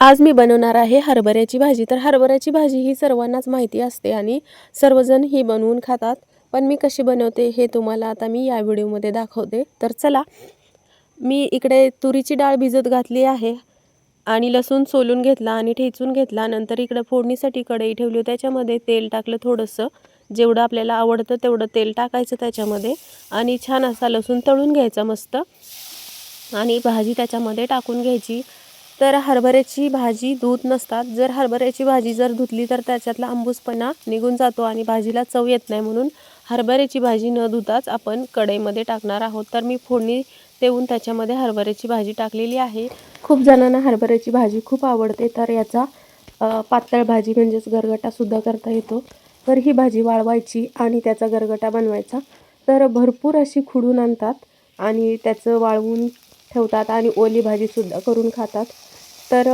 आज मी बनवणार आहे हरभऱ्याची भाजी. तर हरभऱ्याची भाजी ही सर्वांनाच माहिती असते आणि सर्वजण ही बनवून खातात. पण मी कशी बनवते हे तुम्हाला आता मी या व्हिडिओमध्ये दाखवते. तर चला मी इकडे तुरीची डाळ भिजत घातली आहे आणि लसूण सोलून घेतला आणि ठेचून घेतला. नंतर इकडं फोडणीसाठी कढई ठेवली त्याच्यामध्ये तेल टाकलं थोडंसं. जेवढं आपल्याला आवडतं तेवढं तेल टाकायचं त्याच्यामध्ये. आणि छान असा लसूण तळून घ्यायचा मस्त. आणि भाजी त्याच्यामध्ये टाकून घ्यायची. तर हरभऱ्याची भाजी धूत नसतात. जर हरभऱ्याची भाजी जर धुतली तर त्याच्यातला आंबूसपणा निघून जातो आणि भाजीला चव येत नाही म्हणून हरभऱ्याची भाजी न धुताच आपण कढईमध्ये टाकणार आहोत. तर मी फोडणी देऊन त्याच्यामध्ये हरभऱ्याची भाजी टाकलेली आहे. खूप जणांना हरभऱ्याची भाजी खूप आवडते. तर याचा पातळ भाजी म्हणजेच गरगटासुद्धा करता येतो. तर ही भाजी वाळवायची आणि त्याचा गरगटा बनवायचा. तर भरपूर अशी खुडून आणतात आणि त्याचं वाळवून ठेवतात आणि ओली भाजीसुद्धा करून खातात. तर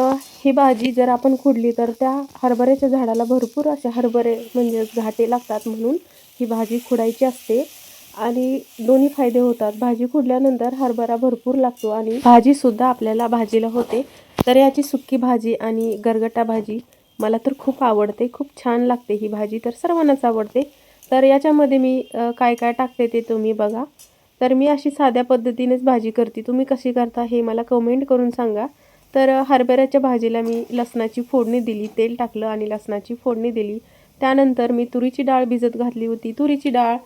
ही भाजी जर आपण खुडली तर त्या हरभऱ्याच्या झाडाला भरपूर असे हरभरे म्हणजे घाटे लागतात म्हणून ही भाजी खुडायची असते. आणि दोन्ही फायदे होतात. भाजी खुडल्यानंतर हरभरा भरपूर लागतो आणि भाजीसुद्धा आपल्याला भाजीला होते. तर याची सुक्की भाजी आणि गरगटा भाजी मला तर खूप आवडते. खूप छान लागते ही भाजी तर सर्वांनाच आवडते. तर याच्यामध्ये मी काय काय टाकते ते तुम्ही बघा. तर मी अशी साध्या पद्धतीनेच भाजी करते. तुम्ही कशी करता हे मला कमेंट करून सांगा. तर हरभऱ्याच्या भाजीला मी लसणाची फोडणी दिली तेल टाकलं आणि लसणाची फोडणी दिली. त्यानंतर मी तुरीची डाळ भिजत घातली होती. तुरीची डाळ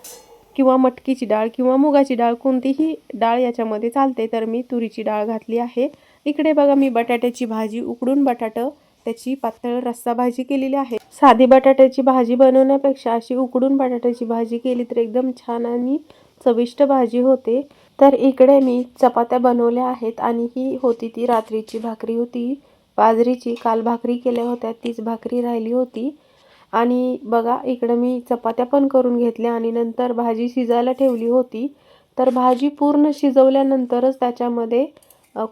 किंवा मटकीची डाळ किंवा मुगाची डाळ कोणतीही डाळ याच्यामध्ये चालते तर मी तुरीची डाळ घातली आहे. इकडे बघा मी बटाट्याची भाजी उकडून बटाटं त्याची पातळ रस्सा भाजी केलेली आहे. साधी बटाट्याची भाजी बनवण्यापेक्षा अशी उकडून बटाट्याची भाजी केली तर एकदम छान आणि चविष्ट भाजी होते. तर इकडे मी चपात्या बनवल्या आहेत आणि ही होती ती रात्रीची भाकरी होती. बाजरीची काल भाकरी केल्या होत्या तीच भाकरी राहिली होती. आणि बघा इकडं मी चपात्या पण करून घेतल्या आणि नंतर भाजी शिजायला ठेवली होती. तर भाजी पूर्ण शिजवल्यानंतरच त्याच्यामध्ये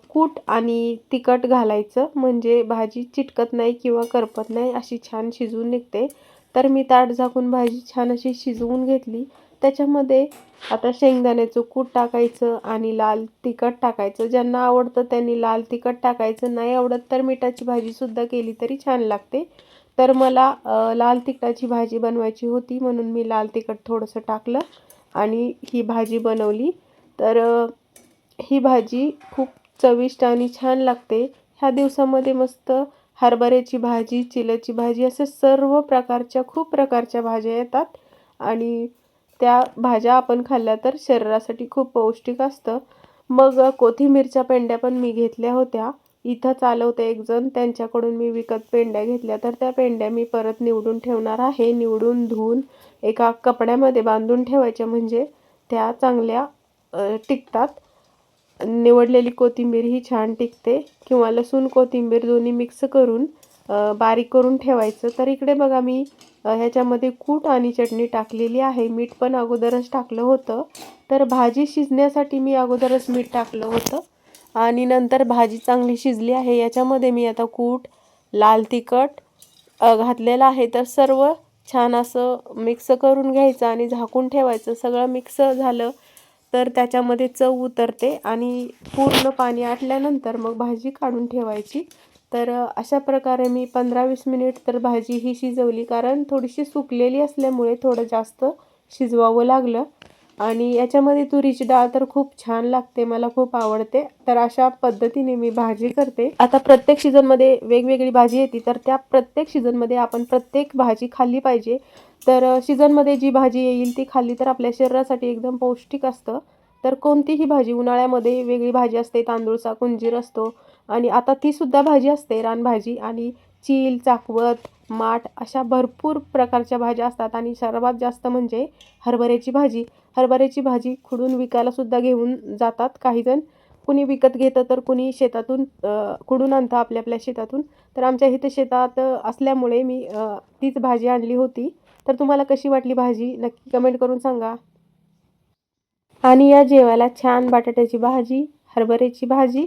कूट आणि तिखट घालायचं. म्हणजे भाजी चिटकत नाही किंवा करपत नाही अशी छान शिजून निघते. तर मी ताट झाकून भाजी छान अशी शिजवून घेतली. त्याच्यामध्ये आता शेंगदाण्याचं कूट टाकायचं आणि लाल तिखट टाकायचं. ज्यांना आवडतं त्यांनी लाल तिखट टाकायचं. नाही आवडत तर मिठाची भाजीसुद्धा केली तरी छान लागते. तर मला लाल तिखटाची भाजी बनवायची होती म्हणून मी लाल तिखट थोडंसं टाकलं आणि ही भाजी बनवली. तर ही भाजी खूप चविष्ट आणि छान लागते. ह्या दिवसामध्ये मस्त हरभऱ्याची भाजी चिल्याची भाजी असे सर्व प्रकारच्या खूप प्रकारच्या भाज्या येतात. आणि त्या भाज्या आपण खाल्ल्या तर शरीरासाठी खूप पौष्टिक असतं. मग कोथिंबीरच्या पेंड्या पण मी घेतल्या होत्या. इथं चालवते एक जण. त्यांच्याकडून मी विकत पेंड्या घेतल्या. तर त्या पेंड्या मी परत निवडून ठेवणार आहे. निवडून धुवून एका कपड्यामध्ये बांधून ठेवायच्या. म्हणजे त्या चांगल्या टिकतात. निवडलेली कोथिंबीर ही छान टिकते. किंवा लसूण कोथिंबीर दोन्ही मिक्स करून बारीक करून ठेवायचं. तर इकडे बघा मी ह्याच्यामध्ये कूट आणि चटणी टाकलेली आहे. मीठ पण अगोदरच टाकलं होतं. तर भाजी शिजण्यासाठी मी अगोदरच मीठ टाकलं होतं. आणि नंतर भाजी चांगली शिजली आहे. याच्यामध्ये मी आता कूट लाल तिखट घातलेलं आहे. तर सर्व छान असं मिक्स करून घ्यायचं आणि झाकून ठेवायचं. सगळं मिक्स झालं तर त्याच्यामध्ये चव उतरते आणि पूर्ण पाणी आटल्यानंतर मग भाजी काढून ठेवायची. तर अशा प्रकारे मी पंधरा वीस मिनिट तर भाजी ही शिजवली. कारण थोडीशी सुकलेली असल्यामुळे थोडं जास्त शिजवावं लागलं. आणि याच्यामध्ये तुरीची डाळ तर खूप छान लागते मला खूप आवडते. तर अशा पद्धतीने मी भाजी करते. आता प्रत्येक सीझनमध्ये वेगवेगळी भाजी येते. तर त्या प्रत्येक सीझनमध्ये आपण प्रत्येक भाजी खाल्ली पाहिजे. तर सीझनमध्ये जी भाजी येईल ती खाल्ली तर आपल्या शरीरासाठी एकदम पौष्टिक असतं. तर कोणतीही भाजी उन्हाळ्यामध्ये वेगळी भाजी असते तांदूळचा कुंजीर असतो आणि आता ती सुद्धा भाजी असते रानभाजी आणि चील चाकवत माठ अशा भरपूर प्रकारच्या भाज्या असतात. आणि सर्वात जास्त म्हणजे हरभऱ्याची भाजी. हरभऱ्याची भाजी खुडून विकायला सुद्धा घेऊन जातात काही जण कुणी विकत घेतं तर कुणी शेतातून खुडून आणतं आपल्या आपल्या शेतातून. तर आमच्या इथे शेतात असल्यामुळे मी तीच भाजी आणली होती. तर तुम्हाला कशी वाटली भाजी? नक्की कमेंट करून सांगा. आणि या जेवायला छान बटाट्याची भाजी हरभऱ्याची भाजी